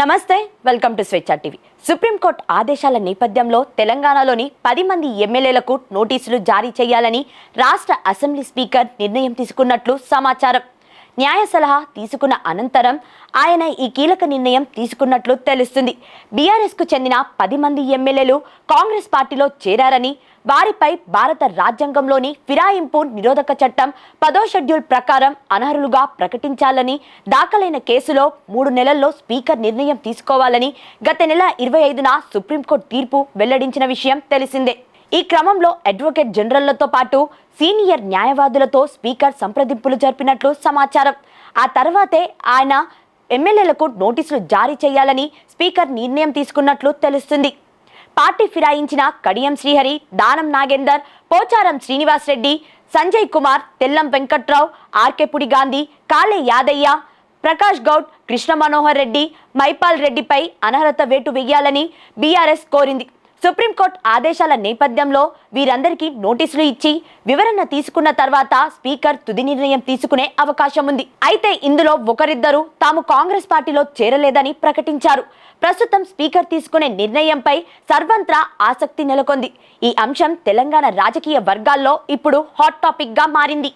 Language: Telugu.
నమస్తే welcome to Swecha TV. Supreme court ఆదేశాల నేపథ్యంలో తెలంగాణలోని పది మంది ఎమ్మెల్యేలకు నోటీసులు జారీ చేయాలని రాష్ట్ర అసెంబ్లీ స్పీకర్ నిర్ణయం తీసుకున్నట్లు సమాచారం. న్యాయ సలహా తీసుకున్న అనంతరం ఆయన ఈ కీలక నిర్ణయం తీసుకున్నట్లు తెలుస్తుంది. బీఆర్ఎస్కు చెందిన పది మంది ఎమ్మెల్యేలు కాంగ్రెస్ పార్టీలో చేరారని వారిపై భారత రాజ్యాంగంలోని ఫిరాయింపు నిరోధక చట్టం పదో షెడ్యూల్ ప్రకారం అనర్హులుగా ప్రకటించాలని దాఖలైన కేసులో మూడు నెలల్లో స్పీకర్ నిర్ణయం తీసుకోవాలని గత నెల ఇరవై ఐదున సుప్రీంకోర్టు తీర్పు వెల్లడించిన విషయం తెలిసిందే. ఈ క్రమంలో అడ్వకేట్ జనరళ్ళతో పాటు సీనియర్ న్యాయవాదులతో స్పీకర్ సంప్రదింపులు జరిపినట్లు సమాచారం. ఆ తర్వాతే ఆయన ఎమ్మెల్యేలకు నోటీసులు జారీ చేయాలని స్పీకర్ నిర్ణయం తీసుకున్నట్లు తెలుస్తుంది. పార్టీ ఫిరాయించిన కడియం శ్రీహరి దానం నాగేందర్ పోచారం శ్రీనివాస్ రెడ్డి సంజయ్ కుమార్ తెల్లం వెంకట్రావు ఆర్కేపుడి గాంధీ కాళే యాదయ్య ప్రకాష్ గౌడ్ కృష్ణ మనోహర్ రెడ్డి మైపాల్ రెడ్డిపై అనర్హత వేటు వేయాలని బీఆర్ఎస్ కోరింది. సుప్రీంకోర్టు ఆదేశాల నేపథ్యంలో వీరందరికీ నోటీసులు ఇచ్చి వివరణ తీసుకున్న తర్వాత స్పీకర్ తుది నిర్ణయం తీసుకునే అవకాశం ఉంది. అయితే ఇందులో ఒకరిద్దరు తాము కాంగ్రెస్ పార్టీలో చేరలేదని ప్రకటించారు. ప్రస్తుతం స్పీకర్ తీసుకునే నిర్ణయంపై సర్వంత్రా ఆసక్తి నెలకొంది. ఈ అంశం తెలంగాణ రాజకీయ వర్గాల్లో ఇప్పుడు హాట్ టాపిక్గా మారింది.